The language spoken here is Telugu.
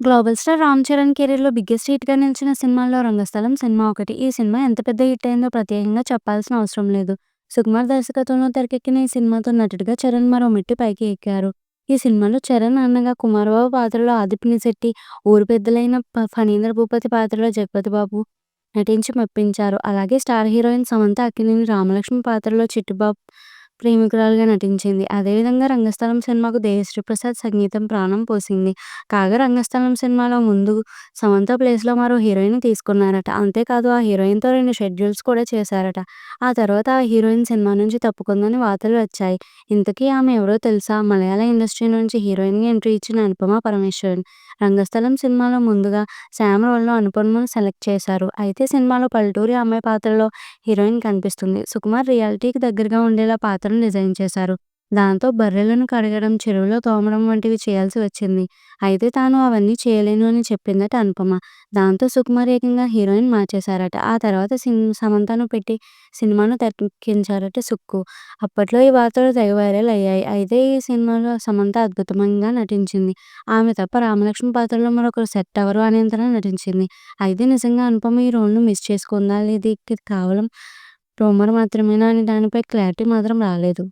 గ్లోబల్ స్టార్ 'రామ్ చరణ్' కెరీర్‌లో బిగ్గెస్ట్ హిట్‌గా నిలిచిన సినిమాల్లో 'రంగస్థలం' సినిమా ఒకటి. ఈ సినిమా ఎంత పెద్ద హిట్ అయిందో ప్రత్యేకంగా చెప్పాల్సిన అవసరం లేదు. సుకుమార్ దర్శకత్వంలో తెరకెక్కిన ఈ సినిమాతో నటుడిగా చరణ్ మరో మెట్టు పైకి ఎక్కారు. ఈ సినిమాలో చరణ్ అన్నగా కుమారబాబు పాత్రలో ఆదిపినిశెట్టి, ఊరు పెద్దలైన ప ఫణీంద్ర భూపతి పాత్రలో జగపతి బాబు నటించి మెప్పించారు. అలాగే స్టార్ హీరోయిన్ సమంత అక్కినేని రామలక్ష్మి పాత్రలో చిట్టిబాబు ప్రేమికురాలిగా నటించింది. అదేవిధంగా 'రంగస్థలం' సినిమాకు దేవిశ్రీ ప్రసాద్ సంగీతం ప్రాణం పోసింది. కాగా 'రంగస్థలం' సినిమాలో ముందు సమంత ప్లేస్‌లో మరో హీరోయిన్‌ని తీసుకున్నారట. అంతేకాదు ఆ హీరోయిన్‌తో రెండు షెడ్యూల్స్ కూడా చేశారట. ఆ తర్వాత ఆ హీరోయిన్ సినిమా నుంచి తప్పుకుందని వార్తలు వచ్చాయి. ఇంతకీ ఆమె ఎవరో తెలుసా? మలయాళ ఇండస్ట్రీ నుంచి హీరోయిన్‌గా ఎంట్రీ ఇచ్చిన అనుపమ పరమేశ్వరన్. 'రంగస్థలం' సినిమాలో ముందుగా శామ్ రోల్‌లో అనుపమను సెలెక్ట్ చేశారు. అయితే సినిమాలో పల్లెటూరి అమ్మాయి పాత్రలో హీరోయిన్ కనిపిస్తుంది. సుకుమార్ రియాలిటీకి దగ్గరగా ఉండేలా వ్యవస్థను డిజైన్ చేశారు. దాంతో బర్రెలను కడగడం, చెరువులో తోమడం వంటివి చేయాల్సి వచ్చింది. అయితే తాను అవన్నీ చేయలేను అని చెప్పిందట అనుపమ. దాంతో సుకుమార్ ఏకంగా హీరోయిన్ మార్చేశారట. ఆ తర్వాత సిన్ సమంతను పెట్టి సినిమాను తెరకించారట సుక్కు. అప్పట్లో ఈ వార్తలు తెగ వైరల్ అయ్యాయి. అయితే ఈ సినిమాలో సమంత అద్భుతంగా నటించింది. ఆమె తప్ప రామలక్ష్మి పాత్రలో మరొకరు సెట్ ఎవరు అనేంతలా నటించింది. అయితే నిజంగా అనుపమ ఈ రోల్‌ను మిస్ చేసుకుందా? లేదా ఇది రూమర్ మాత్రమేనా అనే దానిపై క్లారిటీ మాత్రం రాలేదు.